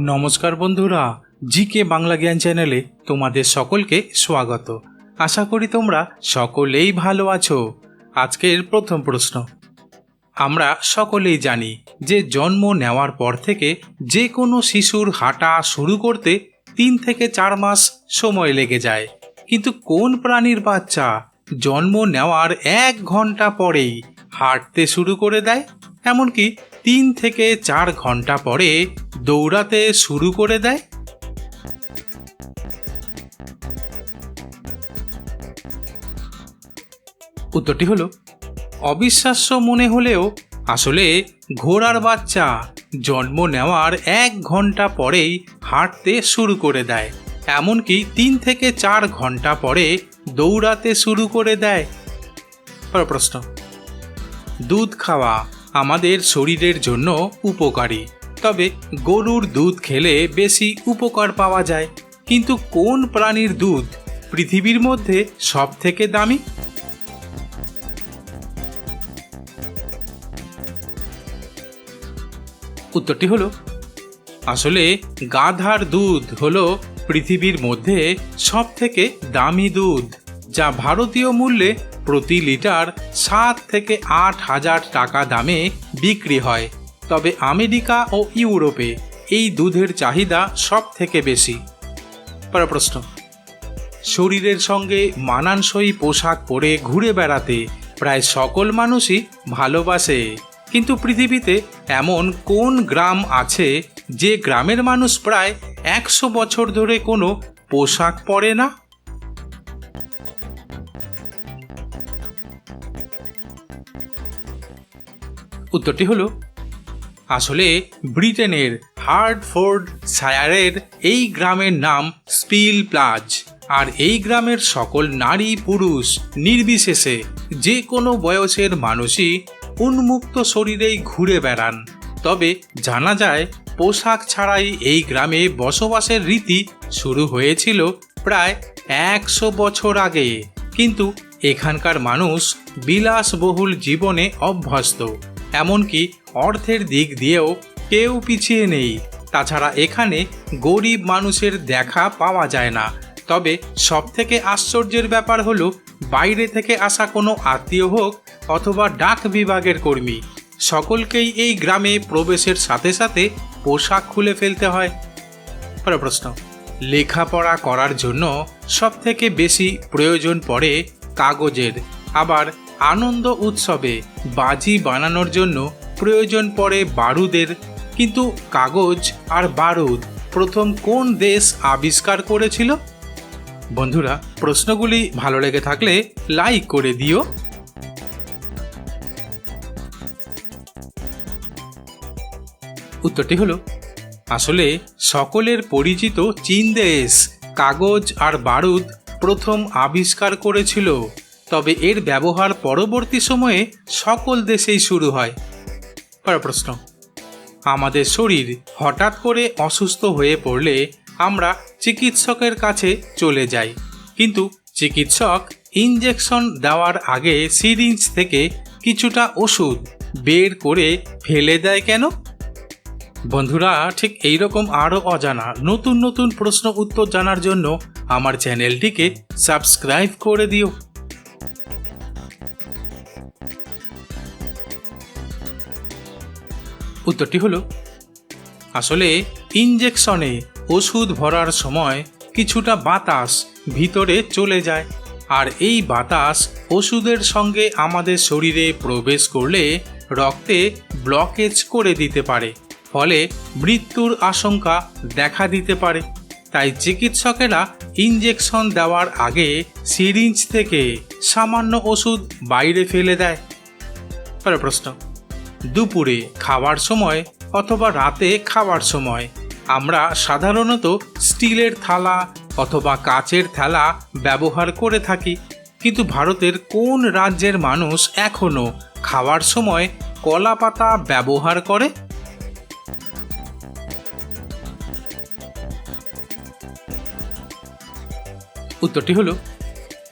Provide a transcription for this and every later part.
নমস্কার বন্ধুরা জি কে বাংলা জ্ঞান চ্যানেলে তোমাদের সকলকে স্বাগত। আশা করি তোমরা সকলেই ভালো আছো। আজকের প্রথম প্রশ্ন। আমরা সকলেই জানি যে জন্ম নেওয়ার পর থেকে যে কোনো শিশুর হাঁটা শুরু করতে তিন থেকে চার মাস সময় লেগে যায়। কিন্তু কোন প্রাণীর বাচ্চা জন্ম নেওয়ার এক ঘণ্টা পরেই হাঁটতে শুরু করে দেয়? এমনকি তিন থেকে চার ঘণ্টা পরে দৌড়াতে শুরু করে দেয়? উত্তরটি হলো, অবিশ্বাস্য মনে হলেও আসলে ঘোড়ার বাচ্চা জন্ম নেওয়ার এক ঘণ্টা পরেই হাঁটতে শুরু করে দেয়, এমনকি তিন থেকে চার ঘণ্টা পরে দৌড়াতে শুরু করে দেয়। প্রশ্ন, দুধ খাওয়া আমাদের শরীরের জন্য উপকারী? তবে গরুর দুধ খেলে বেশি উপকার পাওয়া যায়। কিন্তু কোন প্রাণীর দুধ পৃথিবীর মধ্যে সব থেকে দামি? উত্তরটি হলো, আসলে গাধার দুধ হলো পৃথিবীর মধ্যে সব থেকে দামি দুধ, যা ভারতীয় মূল্যে প্রতি লিটার সাত থেকে আট হাজার টাকা দামে বিক্রি হয়। তবে আমেরিকা ও ইউরোপে এই দুধের চাহিদা সব থেকে বেশি। পরের প্রশ্ন। শরীরের সঙ্গে মানানসই পোশাক পরে ঘুরে বেড়াতে প্রায় সকল মানুষই ভালোবাসে। কিন্তু পৃথিবীতে এমন কোন গ্রাম আছে যে গ্রামের মানুষ প্রায় একশো বছর ধরে কোনো পোশাক পরে না? উত্তরটি হলো আসলে ব্রিটেনের হার্ডফোর্ড শায়ারের এই গ্রামের নাম স্পিল প্লাজ। আর এই গ্রামের সকল নারী পুরুষ নির্বিশেষে যে কোনো বয়সের মানুষই উন্মুক্ত শরীরেই ঘুরে বেড়ান। তবে জানা যায়, পোশাক ছাড়াই এই গ্রামে বসবাসের রীতি শুরু হয়েছিল প্রায় একশো বছর আগে। কিন্তু এখানকার মানুষ বিলাসবহুল জীবনে অভ্যস্ত। এমনকি অর্থের দিক দিয়েও কেউ পিছিয়ে নেই। তাছাড়া এখানে গরিব মানুষের দেখা পাওয়া যায় না। তবে সবথেকে আশ্চর্যের ব্যাপার হলো, বাইরে থেকে আসা কোনো আত্মীয় হোক অথবা ডাক বিভাগের কর্মী, সকলকেই এই গ্রামে প্রবেশের সাথে সাথে পোশাক খুলে ফেলতে হয়। পরের প্রশ্ন, লেখাপড়া করার জন্য সবথেকে বেশি প্রয়োজন পড়ে কাগজের, আবার আনন্দ উৎসবে বাজি বানানোর জন্য প্রয়োজন পড়ে বারুদের, কিন্তু কাগজ আর বারুদ প্রথম কোন দেশ আবিষ্কার করেছিল? বন্ধুরা, প্রশ্নগুলি ভালো লেগে থাকলে লাইক করে দিও। উত্তরটি হলো, আসলে সকলের পরিচিত চীন দেশ, কাগজ আর বারুদ প্রথম আবিষ্কার করেছিল। তবে এর ব্যবহার পরবর্তী সময়ে সকল দেশেই শুরু হয়। পরের প্রশ্ন। আমাদের শরীর হঠাৎ করে অসুস্থ হয়ে পড়লে আমরা চিকিৎসকের কাছে চলে যাই। কিন্তু চিকিৎসক ইঞ্জেকশন দেওয়ার আগে সিরিঞ্জ থেকে কিছুটা ওষুধ বের করে ফেলে দেয় কেন? বন্ধুরা, ঠিক এইরকম আরও অজানা নতুন নতুন প্রশ্ন উত্তর জানার জন্য আমার চ্যানেলটিকে সাবস্ক্রাইব করে দিও। উত্তরটি হলো, আসলে ইনজেকশনে ওষুধ ভরার সময় কিছুটা বাতাস ভিতরে চলে যায়, আর এই বাতাস ওষুধের সঙ্গে আমাদের শরীরে প্রবেশ করলে রক্তে ব্লকেজ করে দিতে পারে, ফলে মৃত্যুর আশঙ্কা দেখা দিতে পারে। তাই চিকিৎসকেরা ইনজেকশন দেওয়ার আগে সিরিঞ্জ থেকে সামান্য ওষুধ বাইরে ফেলে দেয়। পরের প্রশ্ন। দুপুরে খাওয়ার সময় অথবা রাতে খাওয়ার সময়। আমরা সাধারণত স্টিলের থালা অথবা কাচের থালা ব্যবহার করে থাকি। কিন্তু ভারতের কোন রাজ্যের মানুষ এখনও খাওয়ার সময় কলা পাতা ব্যবহার করে? উত্তরটি হলো,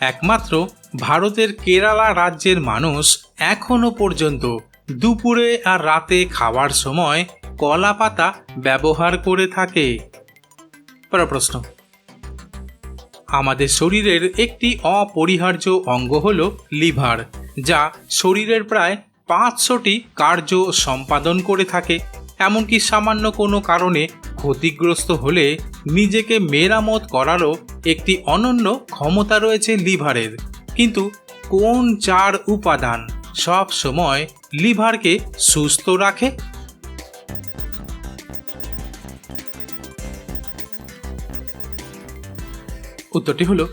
একমাত্র ভারতের কেরালা রাজ্যের মানুষ এখনও পর্যন্ত দুপুরে আর রাতে খাওয়ার সময় কলা পাতা ব্যবহার করে থাকে। প্রশ্ন। আমাদের শরীরের একটি অপরিহার্য অঙ্গ হল লিভার, যা শরীরের প্রায় পাঁচশোটি কার্য সম্পাদন করে থাকে। এমনকি সামান্য কোনো কারণে ক্ষতিগ্রস্ত হলে নিজেকে মেরামত করারও একটি অনন্য ক্ষমতা রয়েছে লিভারের। কিন্তু কোন চার উপাদান সব সময় লিভারকে সুস্থ রাখে। উত্তরটি হলো,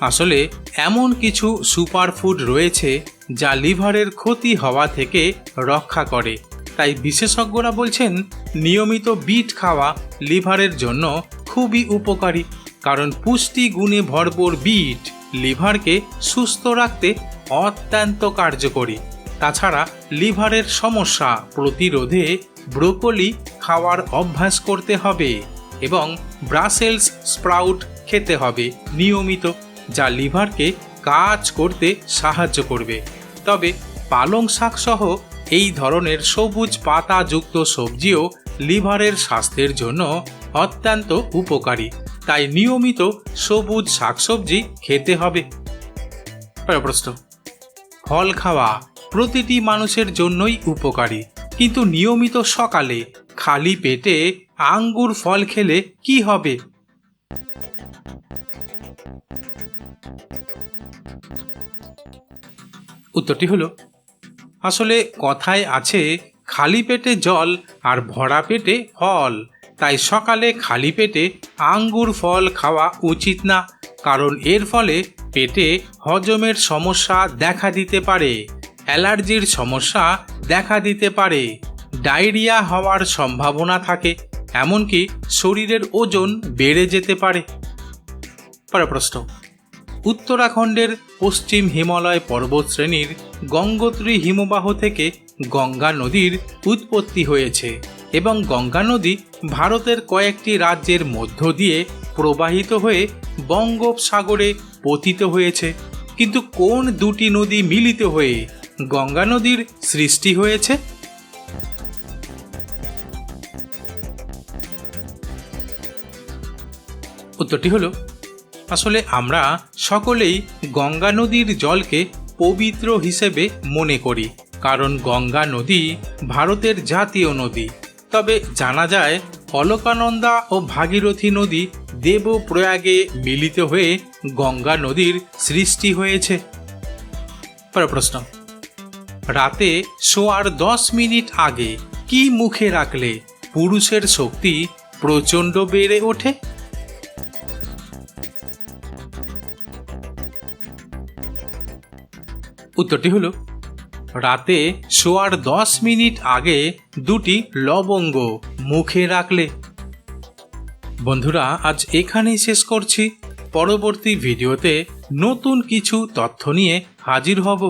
আসলে এমন কিছু সুপারফুড রয়েছে যা লিভারের ক্ষতি হওয়া থেকে রক্ষা করে। তাই বিশেষজ্ঞরা বলছেন, নিয়মিত বিট খাওয়া লিভারের জন্য খুবই উপকারী, কারণ পুষ্টি গুণে ভরপুর বিট লিভারকে সুস্থ রাখতে অত্যন্ত কার্যকরী। তাছাড়া লিভারের সমস্যা প্রতিরোধে ব্রোকলি খাওয়ার অভ্যাস করতে হবে এবং ব্রাসেলস স্প্রাউট খেতে হবে নিয়মিত, যা লিভারকে কাজ করতে সাহায্য করবে। তবে পালং শাকসহ এই ধরনের সবুজ পাতাযুক্ত সবজিও লিভারের স্বাস্থ্যের জন্য অত্যন্ত উপকারী। তাই নিয়মিত সবুজ শাকসবজি খেতে হবে। প্রশ্ন, ফল খাওয়া প্রতিটি মানুষের জন্যই উপকারী। কিন্তু নিয়মিত সকালে খালি পেটে আঙ্গুর ফল খেলে কি হবে? উত্তরটি হলো, আসলে কথায় আছে, খালি পেটে জল আর ভরা পেটে ফল। তাই সকালে খালি পেটে আঙ্গুর ফল খাওয়া উচিত না, কারণ এর ফলে পেটে হজমের সমস্যা দেখা দিতে পারে। অ্যালার্জির সমস্যা দেখা দিতে পারে। ডায়রিয়া হওয়ার সম্ভাবনা থাকে, এমনকি শরীরের ওজন বেড়ে যেতে পারে। প্রশ্ন। উত্তরাখণ্ডের পশ্চিম হিমালয় পর্বতশ্রেণীর গঙ্গোত্রী হিমবাহ থেকে গঙ্গা নদীর উৎপত্তি হয়েছে এবং গঙ্গা নদী ভারতের কয়েকটি রাজ্যের মধ্য দিয়ে প্রবাহিত হয়ে বঙ্গোপসাগরে পতিত হয়েছে। কিন্তু কোন দুটি নদী মিলিত হয়ে গঙ্গা নদীর সৃষ্টি হয়েছে। উত্তরটি হলো, আসলে আমরা সকলেই গঙ্গা নদীর জলকে পবিত্র হিসেবে মনে করি, কারণ গঙ্গা নদী ভারতের জাতীয় নদী। তবে জানা যায়, অলকানন্দা ও ভাগীরথী নদী দেবপ্রয়াগে মিলিত হয়ে গঙ্গা নদীর সৃষ্টি হয়েছে। প্রশ্ন। রাতে শোয়ার দশ মিনিট আগে কি মুখে রাখলে পুরুষের শক্তি প্রচণ্ড বেড়ে ওঠে? উত্তরটি হলো, রাতে শোয়ার দশ মিনিট আগে দুটি লবঙ্গ মুখে রাখলে। বন্ধুরা, আজ এখানেই শেষ করছি। পরবর্তী ভিডিওতে নতুন কিছু তথ্য নিয়ে হাজির হব।